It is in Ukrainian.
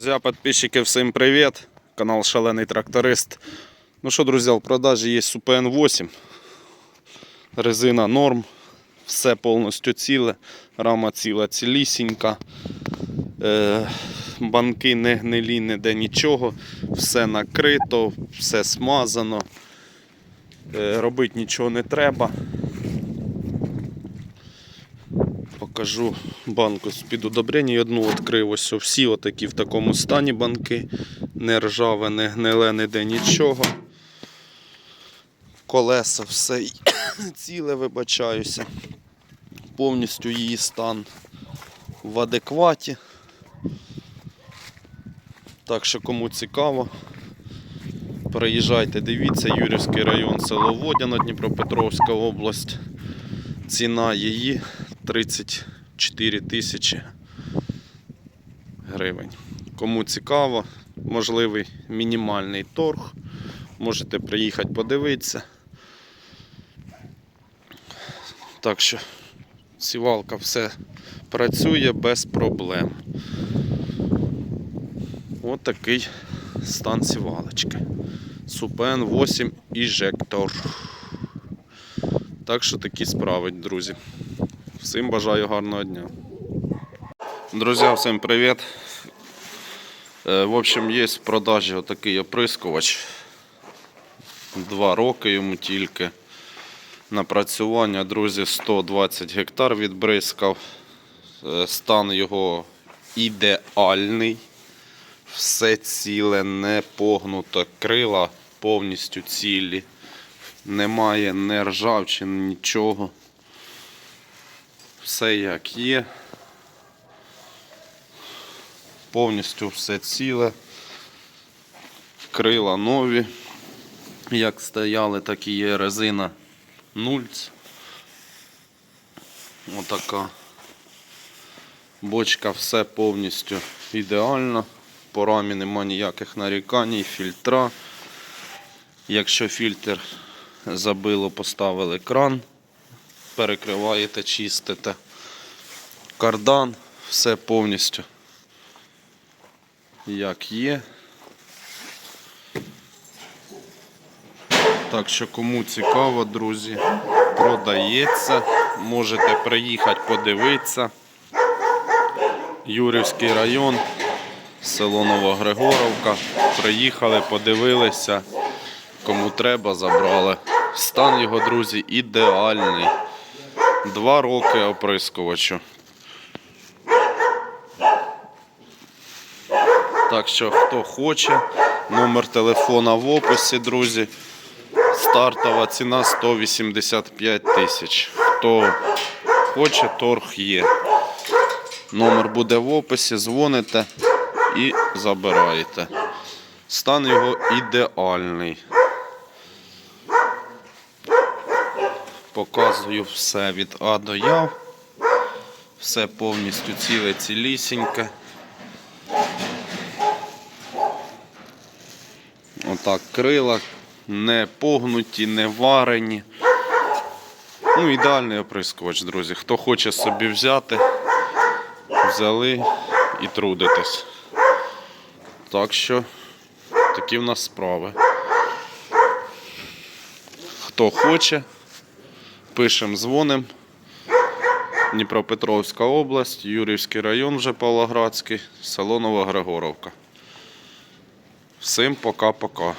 Друзья, подписчики, всем привет! Канал Шалений Тракторист. Ну що, друзі, в продажі є Супен 8. Резина норм. Все повністю ціле. Рама ціла, цілісінька. Е, банки не гнилі, ніде нічого. Все накрито, все смазано. Е, робити нічого не треба. Покажу банку з-під удобрення. І Одну відкрив ось всі отакі в такому стані банки. Не ржаве, не гниле, ніде нічого. Колеса все ціле, вибачаюся. Повністю її стан в адекваті. Так що кому цікаво, приїжджайте, дивіться, Юрівський район, село Водяно, Дніпропетровська область. Ціна її 34 тисячі гривень. Кому цікаво, можливий мінімальний торг. Можете приїхати подивитися. Так що сівалка все працює без проблем. Ось такий стан сівалочки. Супен 8 іжектор. Так що такі справи, друзі. Всім бажаю гарного дня. Друзі, всім привіт. Е, В общем, є в продажі отакий оприскувач. Два роки йому тільки. Напрацювання, друзі, 120 гектар відбризкав. Е, Стан його ідеальний. Все ціле, не погнуто, крила повністю цілі. Немає не ржавчини, нічого. Все як є. Повністю все ціле. Крила нові. Як стояли, так і є резина нульц. Отака. Бочка все повністю ідеально. По рамі нема ніяких нарікань, фільтра. Якщо фільтр забило, поставили кран, перекриваєте, чистите. Кардан, все повністю як є. Так що кому цікаво, друзі, продається. Можете приїхати подивитися. Юрівський район, село Новогригоровка. Приїхали, подивилися. Кому треба, забрали. Стан його, друзі, ідеальний. Два роки оприскувачу. Так що, хто хоче, номер телефона в описі, друзі. Стартова ціна 185 тисяч. Хто хоче, торг є. Номер буде в описі, дзвоните і забираєте. Стан його ідеальний. Показую все від А до Я. Все повністю ціле цілісіньке. Отак крила не погнуті, не варені. Ну, ідеальний оприскувач, друзі. Хто хоче собі взяти, взяли і трудитесь. Так що такі в нас справи. Хто хоче, пишемо, дзвонимо. Дніпропетровська область, Юрівський район вже Павлоградський, село Новогригоровка. Всім пока-пока.